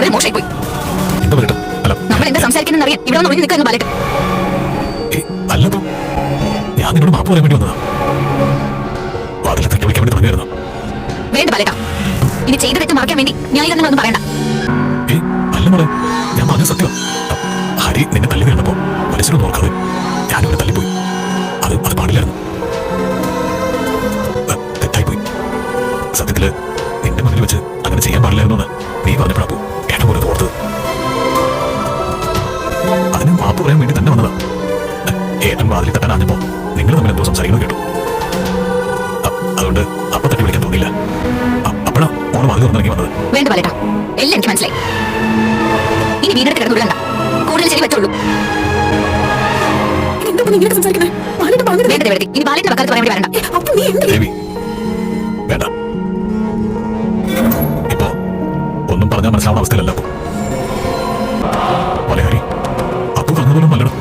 വളരെ മോശമായി പോയി. നമ്മൾ എന്താ സംസാരിക്കുന്ന അറിയാൻ. ഇവിടെ ഒഴിഞ്ഞു നിൽക്കുന്ന അല്ലപ്പോ ഞാൻ നിന്നോട് മാപ്പ് പറയാൻ വേണ്ടി വന്നതാ. വാതിൽ തട്ടി വിളിക്കാൻ വേണ്ടി തുടങ്ങിയായിരുന്നു? വേണ്ട ബാലേട്ട. ഇനി ചെയ്ത തെറ്റ് മറക്കാൻ വേണ്ടി ഞാൻ ഇതൊന്നും പറയണ്ട. അല്ല മോളെ ഞാൻ പറഞ്ഞ സത്യം ഹരി നിന്നെ തല്ലി വീണപ്പോ മനസ്സിലൊന്നും നോക്കാതെ ഞാനിവിടെ തല്ലിപ്പോയി. അത് അത് പാടില്ലായിരുന്നു. തെറ്റായിപ്പോയി. സത്യത്തിൽ സംസാരിക്കുന്നത് കേട്ടു. അതുകൊണ്ട് അപ്പൊ തട്ടി വിളിക്കാൻ തോന്നിയില്ല. അ, അപ്പോഴാ ഓണം വാതിൽ തുറന്നിറങ്ങി വന്നത്. വേണ്ട ബാലേട്ട എല്ലാം എനിക്ക് മനസ്സിലായി. ഇനി വീടെടുത്ത് കിടന്നുള്ളണ്ട കൂടുതൽ ശരി പറ്റുള്ളൂ. ഇനി പറയാൻ വേണ്ടി വരണ്ട. ദേവി വേണ്ട. ഇപ്പോ ഒന്നും പറഞ്ഞാൽ മനസ്സിലാവുന്ന അവസ്ഥയിലല്ല അപ്പൊ പലഹരി ഹരി അപ്പു പറഞ്ഞതുപോലെ നല്ലണം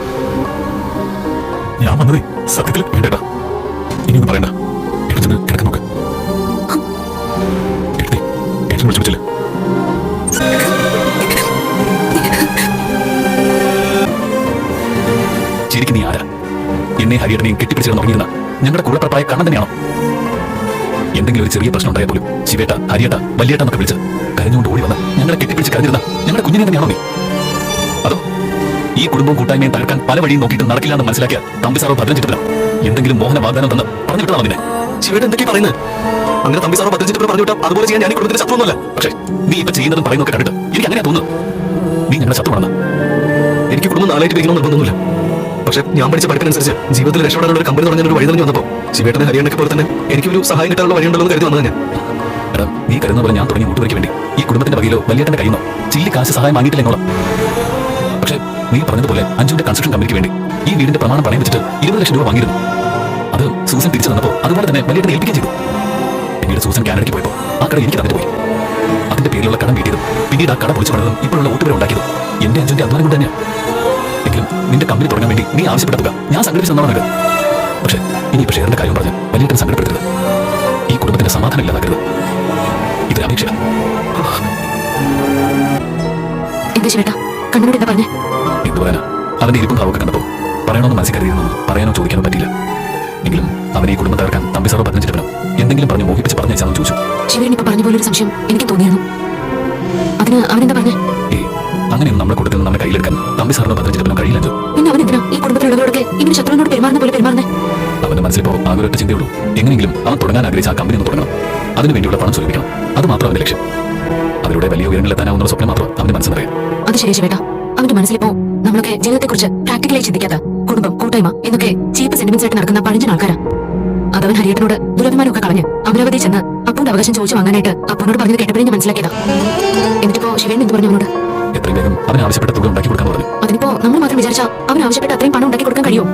ഞാൻ വന്നതേ സത്യത്തിൽ വിളിച്ചു വിളിച്ചില്ല. ശരിക്കും നീ ആരാ? എന്നെ ഹരിയേട്ടനെയും കെട്ടിപ്പിടിച്ചു തുടങ്ങിയിരുന്ന ഞങ്ങളുടെ കൂടപ്പറപ്പായ കണ്ണൻ തന്നെയാണോ? എന്തെങ്കിലും ഒരു ചെറിയ പ്രശ്നം ഉണ്ടായാൽ പോലും ശിവേട്ട ഹരിയേട്ട വലിയേട്ട എന്നൊക്കെ വിളിച്ച് കരഞ്ഞുകൊണ്ട് ഓടി വന്ന് ഞങ്ങളെ കെട്ടിപ്പിടിച്ച് കരഞ്ഞിരുന്ന ഞങ്ങളുടെ കുഞ്ഞിനെ തന്നെയാണോ നീ? അതോ ഈ കുടുംബവും കൂട്ടായ്മയും തകർക്കാൻ പല വഴിയും നോക്കിയിട്ട് നടക്കില്ല എന്ന് മനസ്സിലാക്കിയ തമ്പി സാറോ ഭദ്രം ചിത്രത്തില എന്തെങ്കിലും മോഹന വാഗ്ദാനം തന്ന് പറഞ്ഞു വിട്ടതാ നിന്നെ? ശിവേട്ട എന്തൊക്കെയാ പറയുന്നത്? അങ്ങനെ തമ്പി സാറോ പതിച്ചിട്ട് പറഞ്ഞു വിട്ടാ അതുപോലെ ചെയ്യാൻ ഞാൻ കുടുംബത്തിന് ശത്രുവൊന്നുമല്ല. പക്ഷേ നീ ഇപ്പൊ ചെയ്യുന്നതും പറയുന്നൊക്കെ കണ്ടിട്ട് എനിക്ക് അങ്ങനെ തോന്നുന്നു നീ ഞങ്ങളുടെ ശത്രുവാണെന്ന്. എനിക്ക് കുടുംബം നാളായിട്ട് പിരിക്കണം നിർബന്ധമൊന്നുമില്ല. പക്ഷേ ഞാൻ പഠിച്ച പഠിപ്പിനനുസരിച്ച് ജീവിതത്തിൽ രക്ഷപ്പെടാനുള്ള ഒരു കമ്പനി തുടങ്ങാൻ ഒരു വഴി തന്നെ വന്നപ്പോൾ ശിവേട്ടനെ ഹരിയാണൊക്കെ പോലെ തന്നെ എനിക്കൊരു സഹായം കിട്ടാനുള്ള വഴിയുണ്ടല്ലോ കരുതി വന്നത് ഞാൻ. എടാ നീ കരുതുന്ന പോലെ ഞാൻ തുടങ്ങി കൂട്ടുവയ്ക്ക് വേണ്ടി ഈ കുടുംബത്തിന്റെ വകയിലോ വലിയേട്ടന്റെ കയ്യിൽ നിന്നോ ചില്ലി കാശ് സഹായം വാങ്ങിയിട്ടില്ല എന്നോളാം പക്ഷേ നീ പറഞ്ഞതുപോലെ അഞ്ചുവിന്റെ കൺസ്ട്രക്ഷൻ കമ്പനിക്ക് വേണ്ടി ഈ വീടിന്റെ പ്രമാണം പണയം വെച്ചിട്ട് ഇരുപത് ലക്ഷം രൂപ വാങ്ങിയിരുന്നു. അത് സൂസൻ തിരിച്ചു തന്നപ്പോൾ അതുപോലെ തന്നെ വലിയേട്ടനെ ഏൽപ്പിക്കുകയും ചെയ്തു. പിന്നീട് സൂസൻ കാനഡയ്ക്ക് പോയപ്പോൾ ആ കട എനിക്ക് തന്നിട്ട് പോയി. അതിന്റെ പേരിലുള്ള കടം വീട്ടിയതും പിന്നീട് ആ കട പൊളിച്ചു പണിതും ഇപ്പോഴുള്ള ഒത്തുപേരെ ഉണ്ടാക്കിയതും എന്റെ അഞ്ചിന്റെ അധ്വാനം കൊണ്ട് തന്നെയാണ് എങ്കിലും നിന്റെ കമ്പനി തുടങ്ങാൻ വേണ്ടി നീ ആവശ്യപ്പെട്ട തുക ഞാൻ സംഘടിപ്പിച്ചതാണ് നിനക്ക്. പക്ഷേ ഇനി ഇപ്പൊ ഷെയറിന്റെ കാര്യം പറഞ്ഞ് വലിയ സങ്കടപ്പെടുത്തരുത്. ഈ കുടുംബത്തിന്റെ സമാധാനം ഇല്ലാതാക്കരുത്. ഇതൊരു അപേക്ഷ എന്താ ശിവേട്ട? കണ്ണനോട് എന്താ പറഞ്ഞേ? എന്ത് പറയാനാ? അവന്റെ ഇരിപ്പും ഭാവമൊക്കെ കണ്ടപ്പോ പറയണമെന്ന് മനസ്സിൽ കരുതിയിരുന്നു പറയാനോ ചോദിക്കാനോ പറ്റില്ല എങ്കിലും അവനെ കുടുംബം തകർക്കാൻ തമ്പി സാറോ പതിനഞ്ചിരപ്പനോ എന്തെങ്കിലും പറഞ്ഞു മോഹിപ്പിച്ച് പറഞ്ഞേച്ചാന്ന് ചോദിച്ചു. ശിവരൻ ഇപ്പൊ പറഞ്ഞ പോലെ ഒരു സംശയം എനിക്ക് തോന്നിയിരുന്നു. അതിന് അവനെന്താ പറഞ്ഞേ? അങ്ങനെയൊന്നും നമ്മുടെ കൂട്ടത്തിൽ നമ്മുടെ കയ്യിലെടുക്കാൻ തമ്പി സാറിനോ കഴിയില്ലല്ലോ. പിന്നെ അവൻ എന്തിനാ ഈ കുടുംബത്തിലുള്ളവരോടൊക്കെ ഇങ്ങനെ ശത്രുവിനോട് പെരുമാറുന്ന പോലെ പെരുമാറുന്നേ? അവന്റെ മനസ്സിലിപ്പോ ആകെ ഒറ്റ ചിന്തയുള്ളൂ എങ്ങനെയെങ്കിലും അവൻ തുടങ്ങാൻ ആഗ്രഹിച്ച ആ കമ്പനി ഒന്ന് തുടങ്ങണം. അതിനുവേണ്ടിയുള്ള പണം സ്വരൂപിക്കണം. അത് മാത്രം അവന്റെ ലക്ഷ്യം. അതിലൂടെ വലിയ ഉയരങ്ങളിലെത്താനാവുന്ന സ്വപ്നം മാത്രം അവന്റെ മനസ്സിൽ അത് ശരി ചേട്ടാ അവന്റെ മനസ്സിലിപ്പോ നമ്മളൊക്കെ ജീവിതത്തെക്കുറിച്ച് പ്രാക്ടിക്കലായി ചിന്തിക്കാത്ത കുടുംബം കൂട്ടായ്മ എന്നൊക്കെ ചീപ്പ് സെന്റിമെന്റ്സ് ആയിട്ട് നടക്കുന്ന പഴഞ്ചൻ ആൾക്കാരാ. അതവൻ ഹരിയേട്ടനോട് ദുരഭിമാനമൊക്കെ കളഞ്ഞ് അമരാവതി ചെന്ന് അപ്പുണ്ട് അവകാശം ചോദിച്ചു വാങ്ങാനായിട്ട് അപ്പുനോട് പറഞ്ഞത് കേട്ടപ്പോഴേ ഞാൻ മനസ്സിലാക്കിയതാ. എന്നിട്ടിപ്പോ ശിവൻ എന്ത് പറഞ്ഞു അവനോട്? എത്രയും വേഗം അവൻ ആവശ്യപ്പെട്ട തുക ഉണ്ടാക്കി കൊടുക്കാൻ പറഞ്ഞു. അതിനിപ്പോ നമ്മൾ മാത്രം വിചാരിച്ചാ അവൻ ആവശ്യപ്പെട്ട അത്രയും പണം ഉണ്ടാക്കി കൊടുക്കാൻ കഴിയുമോ?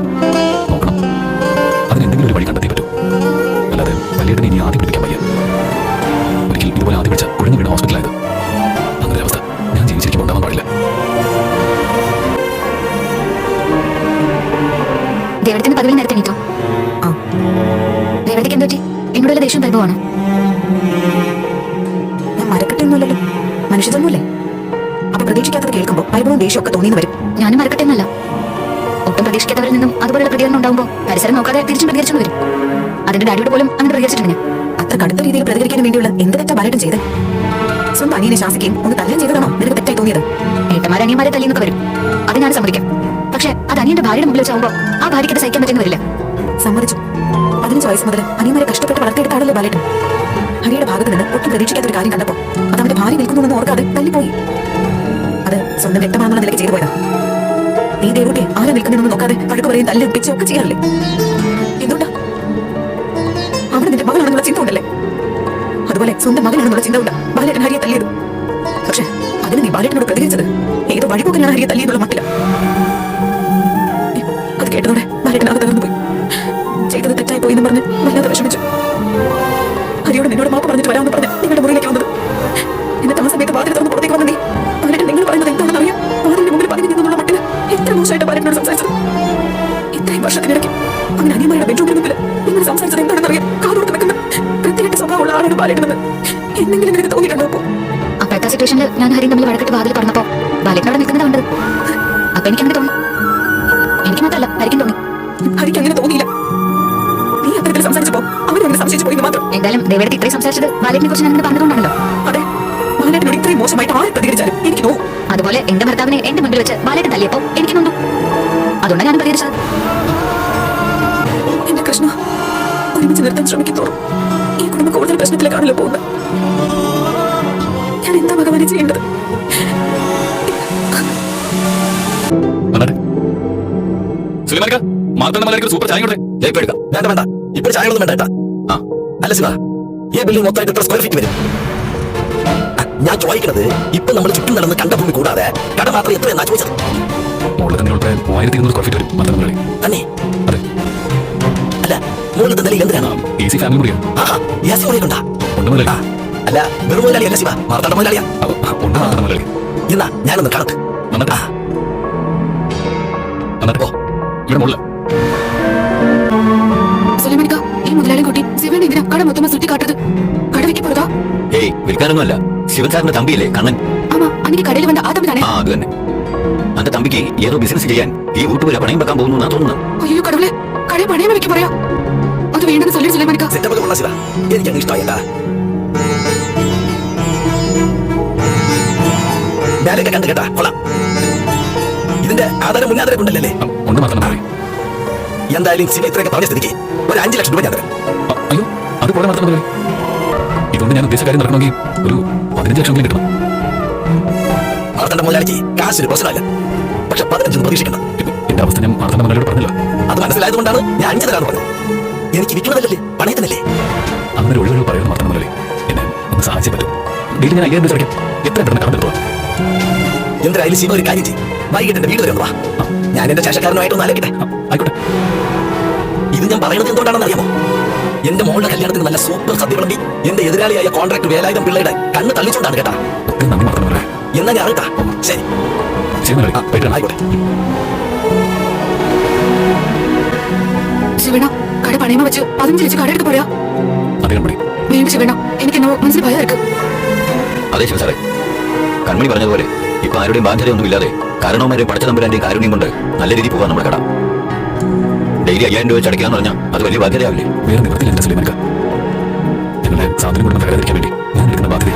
ദേഷ്യം പരിഭവമാണോ ഞാൻ മരക്കെട്ടൊന്നുമല്ലല്ലോ മനുഷ്യജന്മല്ലേ അപ്പൊ പ്രതീക്ഷിക്കാത്തത് കേൾക്കുമ്പോ പരിഭവം ദേഷ്യമൊക്കെ തോന്നിയെന്ന് വരും. ഞാനും മരക്കട്ടെ എന്നല്ല ഒട്ടും പ്രതീക്ഷിക്കാത്തവരിൽ നിന്നും അതുപോലെ പ്രതികരണം ഉണ്ടാകുമ്പോൾ പരിസരം നോക്കാതെ തിരിച്ചും പ്രതികരിച്ചു വരും. അതിന്റെ ഡാഡിയോട് പോലും അങ്ങനെ പ്രതികരിച്ചിട്ടുണ്ട് ഞാൻ. അത്ര കടുത്ത രീതിയിൽ പ്രതികരിക്കാൻ വേണ്ടിയുള്ള എന്ത് തെറ്റാ പലരും ചെയ്ത്? സ്വന്തം അനിയനെ ശാസിക്കുകയും ഒന്ന് തല്ലേം ചെയ്തതാണോ? നിനക്ക് തെറ്റായി തോന്നിയത്. ഏട്ടന്മാരെ അനിയന്മാരെ തല്ലിയെന്നൊക്കെ വരും. അത് ഞാൻ സമ്മതിക്കാം. പക്ഷെ അത് അനിയന്റെ ഭാര്യയുടെ മുമ്പിൽ വെച്ചാകുമ്പോ ആ ഭാര്യയ്ക്ക് സഹിക്കാൻ പറ്റുന്ന വരില്ല. സമ്മതിച്ചു. പതിനഞ്ച് വയസ്സ് മുതൽ അനിയന്മാരെ കഷ്ടപ്പെട്ട് വളർത്തിയെടുത്താണല്ലോ ബാലേട്ടൻ? ഹരിയുടെ ഭാഗത്ത് നിന്ന് ഒട്ടും പ്രതീക്ഷിക്കാത്ത ഒരു കാര്യം കണ്ടപ്പോ അത് അവന്റെ ഭാര്യ നിൽക്കുന്നുവെന്ന് ഓർക്കാതെ തല്ലിപ്പോയി. അത് സ്വന്തം വ്യക്തമാണെന്നുള്ള നിലയ്ക്ക് ചെയ്തു പോയതാ. നീ ദേവൂട്ടി ആരെ നിൽക്കുന്നതെന്ന് നോക്കാതെ പഴക്ക് പറയും തല്ലും പിച്ചും ചെയ്യാറില്ലേ? എന്തുകൊണ്ടാ അവിടെ നിന്റെ മകളാണെന്നുള്ള ചിന്ത ഉണ്ടല്ലേ? അതുപോലെ സ്വന്തം മകനാണെന്നുള്ള ചിന്ത ഉണ്ടാ? ബാലേട്ടൻ ഹരിയെ തല്ലിയത്? പക്ഷെ അതിന് നീ ബാലേട്ടനോട് പ്രതികരിച്ചത് ഏതോ വഴിപോക്കനാണ് ഹരിയെ തല്ലിയെന്നുള്ള മട്ടില്ല അത് കേട്ടതോടെ ബാലേട്ടൻ അത് തകർന്നു പറഞ്ഞിട്ട് വരാമെന്ന് പറഞ്ഞ് നിങ്ങളുടെ മുറിയിലേക്ക് വന്നത്. എന്നിട്ട് ആ സമയത്ത് വാതിൽ തുറന്ന് പുറത്തേക്ക് വന്നേ നീ നിങ്ങൾ പറയുന്നത് എന്താണെന്ന് അറിയാം? വാതിലിന്റെ മുമ്പിൽ പതിഞ്ഞു നിന്നുള്ള മട്ടിൽ എത്ര മോശമായിട്ട് ബാലേട്ടനോട് സംസാരിച്ചത്. ഇത്രയും വർഷത്തിനിടയ്ക്ക് അങ്ങനെ അനിയന്മാരുടെ ബെഡ്റൂമിന് മുമ്പിൽ നിങ്ങൾ സംസാരിച്ചത് എന്താണെന്ന് അറിയാം? കാതോർത്ത് നിൽക്കുന്ന വൃത്തികെട്ട സ്വഭാവമുള്ള ആളാണ് പാലിടുന്നത് എന്തെങ്കിലും നിനക്ക് തോന്നിയിട്ടുണ്ടോ അപ്പോൾ അപ്പോഴത്തെ സിറ്റുവേഷനിൽ ഞാൻ ഹരി തമ്മിൽ വഴക്കിട്ട് വാതിൽ പറഞ്ഞപ്പോ ബാലേട്ടനോട് നിൽക്കുന്നത് കണ്ടത്. അപ്പൊ എനിക്ക് അങ്ങനെ തോന്നി. എനിക്ക് മാത്രമല്ല ഹരിക്കും തോന്നി. ഹരിക്ക് അങ്ങനെ തോന്നിയില്ല. സംശയിച്ചു പോയി മാത്രം എന്തായാലും ദേവേടത്ത് ഇത്രയും സംസാരിച്ചത് ബാലേട്ടിനെ കുറിച്ച് ഞാൻ പറഞ്ഞതുകൊണ്ടാണല്ലോ. അതെ ബാലേട്ടനോട് ഇത്രയും മോശമായിട്ട് ആര് പ്രതികരിച്ചാലും എനിക്ക് അതുപോലെ എന്റെ ഭർത്താവിനെ എന്റെ മുമ്പിൽ വെച്ച് ബാലേട്ടൻ തല്ലിയപ്പോ എനിക്ക് നൊന്തു അതുകൊണ്ടാണ് ഞാൻ പ്രതികരിച്ചത്. എന്റെ കൃഷ്ണ ഒരുമിച്ച് നിർത്താൻ ശ്രമിക്കുന്നോറും ഈ കുടുംബം കൂടുതൽ പ്രശ്നത്തിലേക്കാണല്ലോ പോകുന്നത്. ഞാൻ എന്താ ഭഗവാനെ ചെയ്യേണ്ടത്? സുലൈമാനിക്ക സൂപ്പർ ചായ കൊടുത്തേ വേണ്ട വേണ്ട. ഇപ്പൊ ചായകളൊന്നും വേണ്ട ശിവ ഈ ബിൽഡിംഗ് മൊത്തമായിട്ട് എത്ര സ്ക്വയർ ഫീറ്റ് വരും? ഞാൻ ചോദിക്കുന്നത് ഇപ്പൊ നമ്മൾ ചുറ്റും നടന്ന് കണ്ട ഭൂമി കൂടാതെ കട മാത്രം എത്ര എന്നാ ചോദിച്ചത്? മുകളിൽ തന്നെ മൂവായിരത്തി ഇരുന്നൂറ് സ്ക്വയർ ഫീറ്റ് വരും. മലയാളി തന്നെ? അതെ. അല്ല മുകളിൽ നിലയിൽ എന്തിനാണ്? എ സി ഫാമിലി മുറിയാണ് ആഹാ ഗ്യാസ് മുറിയുണ്ടാ ഉണ്ട് മുതലാളി. അല്ല വെറും മുതലാളി അല്ല ശിവ മാർത്താണ്ട മുതലാളിയാ. ഉണ്ട് മാർത്തണ്ഡ മലയാളി എന്നാ ഞാനൊന്ന് കാണട്ടെ. വന്നിട്ട്. ആ. വന്നിട്ട് ഇവിടെ മുകളിൽ സാർ മുതലാളി കുട്ടി ശിവൻ ഇതിനെ കട മൊത്തം സുട്ടിക്കാട്ടത് കടവയ്ക്ക് പോരുക ഏയ് വിൽക്കാനൊന്നുമല്ല. ശിവൻ സാറിന്റെ തമ്പിയില്ലേ കണ്ണൻ? ആമാ അന്നിക്ക് കടയിൽ വന്ന ആ തമ്പി തന്നെ. അന്റെ തമ്പിക്ക് ഏതോ ബിസിനസ് ചെയ്യാൻ ഈ വീട്ടുപുര പണയം വെക്കാൻ പോകുന്നു അയ്യോ കടവളെ കടയെ പണയം വെക്കാൻ പറയാ അത് വേണ്ടെന്ന് സൊല്ലി സുലൈമാനിക്ക എനിക്കങ്ങ് ഇഷ്ടമായല്ല ഞാനൊക്കെ കണ്ടു കേട്ടാ കൊള്ളാം. ഇതിന്റെ ആധാരം മുന്നാധാരം കൊണ്ടല്ലേ ഒന്ന് മാത്രം പറയും എന്തായാലും ശിവ ഇത്രയൊക്കെ പറഞ്ഞ സ്ഥിതിക്ക് ഒരു അഞ്ച് ലക്ഷം രൂപ ഞാൻ തരാം. അയ്യോ അത് കൂടെ നടത്തണം ഇതുകൊണ്ട് ഞാൻ ഉദ്ദേശിച്ച കാര്യം നടക്കണമെങ്കിൽ ഒരു പതിനഞ്ച് ലക്ഷം കിട്ടണം. മാർത്തണ്ട മുതലാളിക്ക് ഒരു പ്രശ്നമല്ല പക്ഷെ പതിനഞ്ചൊന്നും പ്രതീക്ഷിക്കണം എന്റെ അവസ്ഥ ഞാൻ മാർത്തണ്ഡ മുതലാളിയോട് പറഞ്ഞില്ല. അത് മനസ്സിലായതുകൊണ്ടാണ് ഞാൻ അഞ്ച് തരാന്ന് പറഞ്ഞത്. എനിക്ക് വിൽക്കുന്നതല്ലേ പണയത്തിനല്ലേ? അങ്ങനെ ഒരു ഒഴിവുകൾ പറയുന്നത് മാർത്തണ്ഡ മലയാളി എന്നെ ഒന്ന് സഹായിച്ചേ പറ്റും. ഡെയിലി ഞാൻ അയ്യായിരം രൂപ എത്ര പെട്ടെന്ന് കടന്നു എന്തായാലും ഒരു കാര്യം ചെയ്യും. വൈകിട്ട് എന്റെ വീട് വരെ ഒന്ന് വാ. ഞാൻ എന്റെ ശേഷക്കാരനുമായിട്ടൊന്ന് ആലോചിക്കട്ടെ. ആയിക്കോട്ടെ. ഇത് ഞാൻ പറയുന്നത് എന്തുകൊണ്ടാണെന്ന് എന്റെ മോളുടെ കല്യാണത്തിന് നല്ല സൂപ്പർ സദ്യ വിളമ്പി എന്റെ എതിരാളിയായ കോൺട്രാക്ട് വേലായുധം പിള്ളയുടെ കണ്ണ് തള്ളിച്ചോണ്ടാണ് കേട്ടാ. എന്നാ ഞാൻ അറിയട്ടാ? ശരി. ആയിക്കോട്ടെ. ശിവണ കട പണയമ വെച്ച് പതിനഞ്ച് ലക്ഷം കട എടുത്ത് പോരാ. വേണ്ട ശിവണ എനിക്ക് എന്നോ മനസ്സിൽ ഭയം ഇരിക്കും അതെ സാറേ. കൺമണി പറഞ്ഞതുപോലെ ഇപ്പൊ ആരുടെയും ബാധ്യതയൊന്നും ഇല്ലാതെ കാരണവന്മാരെ പഠിച്ച തമ്പുരാന്റെയും കാരുണ്യം കൊണ്ട് നല്ല രീതിയിൽ പോകാൻ നമ്മുടെ കട. ഡെയിലി അയ്യായിരം രൂപ വെച്ച് അടയ്ക്കാന്ന് പറഞ്ഞാൽ അത് വലിയ ബാധ്യതയാവില്ലേ? വേറെ നിവൃത്തിയില്ല എന്റെ സുലൈമാനിക്ക നിങ്ങളുടെ സാധനം കൊണ്ടൊന്ന് തകരാതിരിക്കാൻ വേണ്ടി ഞാൻ എടുക്കുന്ന ബാധ്യത